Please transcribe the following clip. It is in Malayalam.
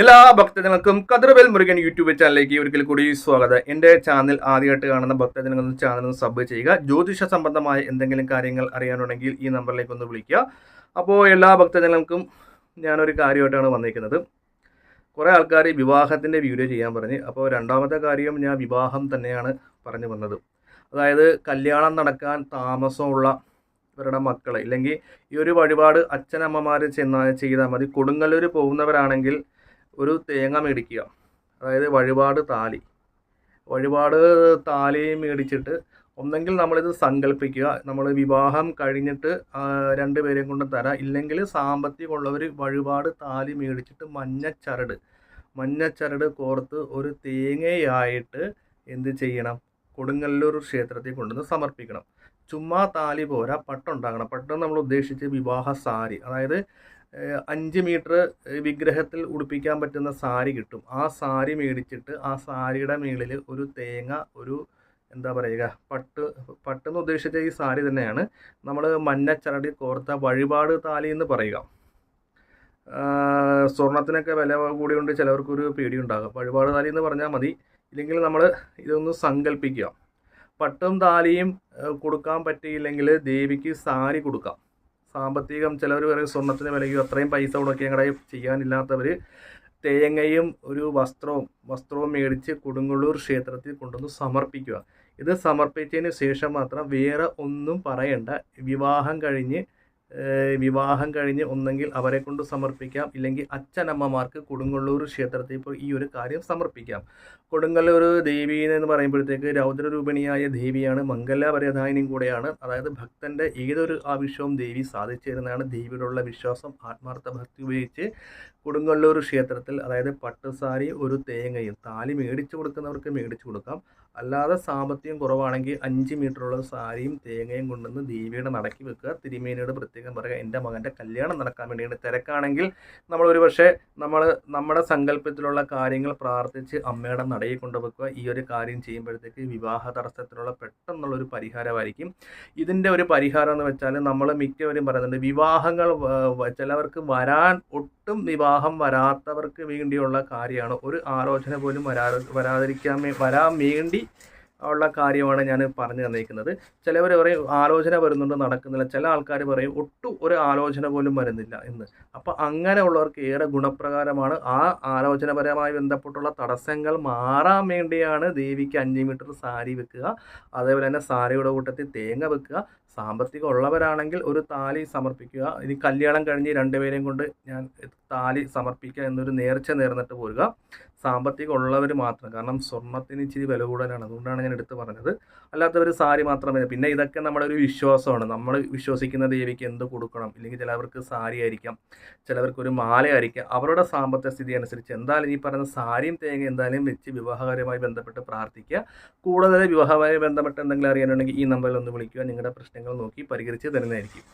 എല്ലാ ഭക്തജനങ്ങൾക്കും കതിർവേൽ മുരുകൻ യൂട്യൂബ് ചാനലിലേക്ക് ഒരിക്കൽ കൂടി സ്വാഗതം. എന്റെ ചാനൽ ആദ്യമായിട്ട് കാണുന്ന ഭക്തജനങ്ങൾ ചാനൽ സബ് ചെയ്യുക. ജ്യോതിഷ സംബന്ധമായ എന്തെങ്കിലും കാര്യങ്ങൾ അറിയാനുണ്ടെങ്കിൽ ഈ നമ്പറിലേക്ക് ഒന്ന് വിളിക്കുക. അപ്പോൾ എല്ലാ ഭക്തജനങ്ങൾക്കും ഞാനൊരു കാര്യമായിട്ടാണ് വന്നിരിക്കുന്നത്. കുറേ ആൾക്കാർ വിവാഹത്തിന്റെ വീഡിയോ ചെയ്യാൻ പറഞ്ഞ് അപ്പോൾ രണ്ടാമത്തെ കാര്യം ഞാൻ വിവാഹം തന്നെയാണ് പറഞ്ഞു വന്നത്. അതായത് കല്യാണം നടക്കാൻ താമസമുള്ള ഇവരുടെ മക്കൾ ഇല്ലെങ്കിൽ ഈ ഒരു വഴിപാട് അച്ഛനമ്മമാർ ചെന്ന ചെയ്താൽ മതി. കൊടുങ്ങല്ലൂർ പോകുന്നവരാണെങ്കിൽ ഒരു തേങ്ങ മേടിക്കുക. അതായത് വഴിപാട് താലി. വഴിപാട് താലി മേടിച്ചിട്ട് ഒന്നെങ്കിൽ നമ്മളിത് സങ്കല്പിക്കുക നമ്മൾ വിവാഹം കഴിഞ്ഞിട്ട് രണ്ട് രണ്ടുപേരെയും കൊണ്ട് തരാം. ഇല്ലെങ്കിൽ സാമ്പത്തികമുള്ളവർ വഴിപാട് താലി മേടിച്ചിട്ട് മഞ്ഞച്ചരട് മഞ്ഞച്ചരട് കോർത്ത് ഒരു തേങ്ങയായിട്ട് എന്ത് ചെയ്യണം? കൊടുങ്ങല്ലൂർ ക്ഷേത്രത്തിൽ കൊണ്ടുവന്ന് സമർപ്പിക്കണം. ചുമ്മാ താലി പോരാ പട്ടുണ്ടാകണം. പട്ടം നമ്മൾ ഉദ്ദേശിച്ച് വിവാഹ സാരി അതായത് അഞ്ച് മീറ്റർ വിഗ്രഹത്തിൽ ഉടുപ്പിക്കാൻ പറ്റുന്ന സാരി കിട്ടും. ആ സാരി മേടിച്ചിട്ട് ആ സാരിയുടെ മേളിൽ ഒരു തേങ്ങ ഒരു എന്താ പറയുക പട്ട് പട്ടെന്ന് ഉദ്ദേശിച്ച ഈ സാരി തന്നെയാണ്. നമ്മൾ മഞ്ഞച്ചരടി കോർത്ത വഴിപാട് താലി എന്ന് പറയുക. സ്വർണത്തിനൊക്കെ വില കൂടിയുണ്ട് ചിലവർക്കൊരു പേടിയുണ്ടാകും. വഴിപാട് താലി എന്ന് പറഞ്ഞാൽ മതി. ഇല്ലെങ്കിൽ നമ്മൾ ഇതൊന്ന് സങ്കല്പിക്കുക പട്ടും താലിയും കൊടുക്കാൻ പറ്റിയില്ലെങ്കിൽ ദേവിക്ക് സാരി കൊടുക്കാം. സാമ്പത്തികം ചിലവർ പറയും സ്വർണത്തിന് വിലയ്ക്കും അത്രയും പൈസ മുടക്കി ഞങ്ങളുടെ ചെയ്യാനില്ലാത്തവർ തേങ്ങയും ഒരു വസ്ത്രവും വസ്ത്രവും മേടിച്ച് കൊടുങ്ങല്ലൂർ ക്ഷേത്രത്തിൽ കൊണ്ടുവന്ന് സമർപ്പിക്കുക. ഇത് സമർപ്പിച്ചതിന് ശേഷം മാത്രം വേറെ ഒന്നും പറയണ്ട. വിവാഹം കഴിഞ്ഞ് വിവാഹം കഴിഞ്ഞ് ഒന്നെങ്കിൽ അവരെ കൊണ്ട് സമർപ്പിക്കാം. ഇല്ലെങ്കിൽ അച്ഛനമ്മമാർക്ക് കൊടുങ്ങല്ലൂർ ക്ഷേത്രത്തിൽ പോയി ഈ ഒരു കാര്യം സമർപ്പിക്കാം. കൊടുങ്ങല്ലൂർ ദേവി എന്ന് പറയുമ്പോഴത്തേക്ക് രൗദ്രരൂപിണിയായ ദേവിയാണ് മംഗലപരധാനിയും കൂടെയാണ്. അതായത് ഭക്തന്റെ ഏതൊരു ആവശ്യവും ദേവി സാധിച്ചു തരുന്നതാണ് ദേവിയോടുള്ള വിശ്വാസം ആത്മാർത്ഥ ഭക്തി ഉപയോഗിച്ച് കൊടുങ്ങല്ലൂർ ക്ഷേത്രത്തിൽ അതായത് പട്ടുസാരി ഒരു തേങ്ങയും താലി മേടിച്ചു കൊടുക്കുന്നവർക്ക് മേടിച്ചു കൊടുക്കാം. അല്ലാതെ സാമ്പത്തികം കുറവാണെങ്കിൽ അഞ്ച് മീറ്ററുള്ള സാരിയും തേങ്ങയും കൊണ്ടുവന്ന് ദേവിയുടെ നടക്കി വെക്കുക. തിരുമേനിയുടെ പ്രത്യേകം പറയുക എന്റെ മകന്റെ കല്യാണം നടക്കാൻ വേണ്ടിയാണ് തിരക്കാണെങ്കിൽ നമ്മൾ ഒരു പക്ഷേ നമ്മൾ നമ്മുടെ സങ്കല്പത്തിലുള്ള കാര്യങ്ങൾ പ്രാർത്ഥിച്ച് അമ്മയുടെ നടയിൽ കൊണ്ടുവെക്കുക ഈ ഒരു കാര്യം ചെയ്യുമ്പോഴത്തേക്ക് വിവാഹ തടസ്സത്തിനുള്ള പെട്ടെന്നുള്ളൊരു പരിഹാരമായിരിക്കും. ഇതിന്റെ ഒരു പരിഹാരം എന്ന് വെച്ചാൽ നമ്മൾ മിക്കവരും പറയുന്നുണ്ട് വിവാഹങ്ങൾ ചിലവർക്ക് വരാൻ ഒട്ടും വിവാഹം വരാത്തവർക്ക് വേണ്ടിയുള്ള കാര്യമാണ്. ഒരു ആലോചന പോലും വരാ വരാതിരിക്കാൻ വരാൻ വേണ്ടി ഉള്ള കാര്യമാണ് ഞാൻ പറഞ്ഞു തന്നിരിക്കുന്നത്. ചിലവർ പറയും ആലോചന വരുന്നുണ്ട് നടക്കുന്നില്ല. ചില ആൾക്കാർ പറയും ഒട്ടും ഒരു ആലോചന പോലും വരുന്നില്ല എന്ന്. അപ്പോൾ അങ്ങനെയുള്ളവർക്ക് ഏറെ ഗുണപ്രകാരമാണ് ആ ആലോചനപരമായി ബന്ധപ്പെട്ടുള്ള തടസ്സങ്ങൾ മാറാൻ വേണ്ടിയാണ് ദേവിക്ക് അഞ്ച് മീറ്റർ സാരി വെക്കുക. അതേപോലെ തന്നെ സാരിയുടെ കൂട്ടത്തിൽ തേങ്ങ വെക്കുക. സാമ്പത്തികം ഉള്ളവരാണെങ്കിൽ ഒരു താലി സമർപ്പിക്കുക. ഇനി കല്യാണം കഴിഞ്ഞ് രണ്ടുപേരെയും കൊണ്ട് ഞാൻ താലി സമർപ്പിക്കുക എന്നൊരു നേർച്ച നേർന്നിട്ട് പോരുക. സാമ്പത്തികം ഉള്ളവർ മാത്രം. കാരണം സ്വർണത്തിന് ഇച്ചിരി വില കൂടുതലാണ്. അതുകൊണ്ടാണ് ഞാൻ എടുത്ത് പറഞ്ഞത്. അല്ലാത്തവർ സാരി മാത്രമേ പിന്നെ ഇതൊക്കെ നമ്മുടെ ഒരു വിശ്വാസമാണ്. നമ്മൾ വിശ്വസിക്കുന്ന ദേവിക്ക് എന്ത് കൊടുക്കണം? ഇല്ലെങ്കിൽ ചിലവർക്ക് സാരി ആയിരിക്കാം. ചിലവർക്ക് ഒരു മാലയായിരിക്കാം അവരുടെ സാമ്പത്തിക സ്ഥിതി അനുസരിച്ച് എന്തായാലും ഈ പറയുന്ന സാരിയും തേങ്ങ എന്തായാലും വെച്ച് വിവാഹകാര്യമായി ബന്ധപ്പെട്ട് പ്രാർത്ഥിക്കുക. കൂടുതൽ വിവാഹമായി ബന്ധപ്പെട്ട് എന്തെങ്കിലും അറിയാനുണ്ടെങ്കിൽ ഈ നമ്പറിൽ ഒന്ന് വിളിക്കുക. നിങ്ങളുടെ പ്രശ്നങ്ങൾ നോക്കി പരിഹരിച്ച് തരുന്നതായിരിക്കും.